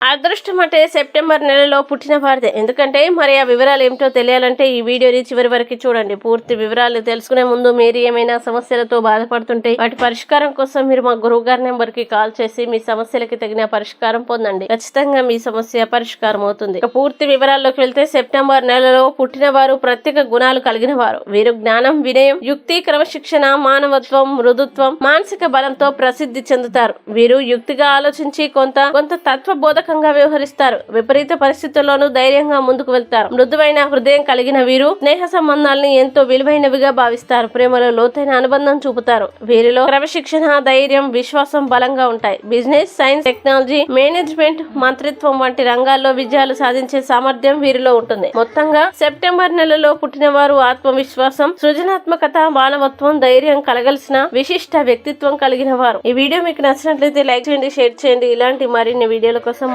అదృష్టం అంటే సెప్టెంబర్ నెలలో పుట్టిన వారిదే. ఎందుకంటే మరి ఆ వివరాలు ఏమిటో తెలియాలంటే ఈ వీడియోని చివరి వరకు చూడండి. పూర్తి వివరాలు తెలుసుకునే ముందు మీరు ఏమైనా సమస్యలతో బాధపడుతుంటే వాటి పరిష్కారం కోసం మీరు మా గురువు గారి నెంబర్కి కాల్ చేసి మీ సమస్యలకి తగిన పరిష్కారం పొందండి. ఖచ్చితంగా మీ సమస్య పరిష్కారం అవుతుంది. పూర్తి వివరాల్లోకి వెళ్తే సెప్టెంబర్ నెలలో పుట్టిన వారు ప్రత్యేక గుణాలు కలిగిన వారు వీరు జ్ఞానం వినయం యుక్తి క్రమశిక్షణ మానవత్వం మృదుత్వం మానసిక బలంతో ప్రసిద్ధి చెందుతారు. వీరు యుక్తిగా ఆలోచించి కొంత కొంత తత్వ బోధకంగా వ్యవహరిస్తారు. విపరీత పరిస్థితుల్లోనూ ధైర్యంగా ముందుకు వెళ్తారు. మృదువైన హృదయం కలిగిన వీరు స్నేహ సంబంధాలని ఎంతో విలువైనవిగా భావిస్తారు. ప్రేమలో లోతైన అనుబంధం చూపుతారు. వీరిలో క్రమశిక్షణ ధైర్యం విశ్వాసం బలంగా ఉంటాయి. బిజినెస్ సైన్స్ టెక్నాలజీ మేనేజ్మెంట్ మంత్రిత్వం వంటి రంగాల్లో విజయాలు సాధించే సామర్థ్యం వీరిలో ఉంటుంది. మొత్తంగా సెప్టెంబర్ నెలలో పుట్టిన వారు ఆత్మవిశ్వాసం సృజనాత్మకత మానవత్వం ధైర్యం కలగలిసిన విశిష్ట వ్యక్తిత్వం కలిగిన వారు. ఈ వీడియో మీకు నచ్చినట్లయితే లైక్ చేయండి షేర్ చేయండి. ఇలాంటి మరిన్ని వీడియోల కోసం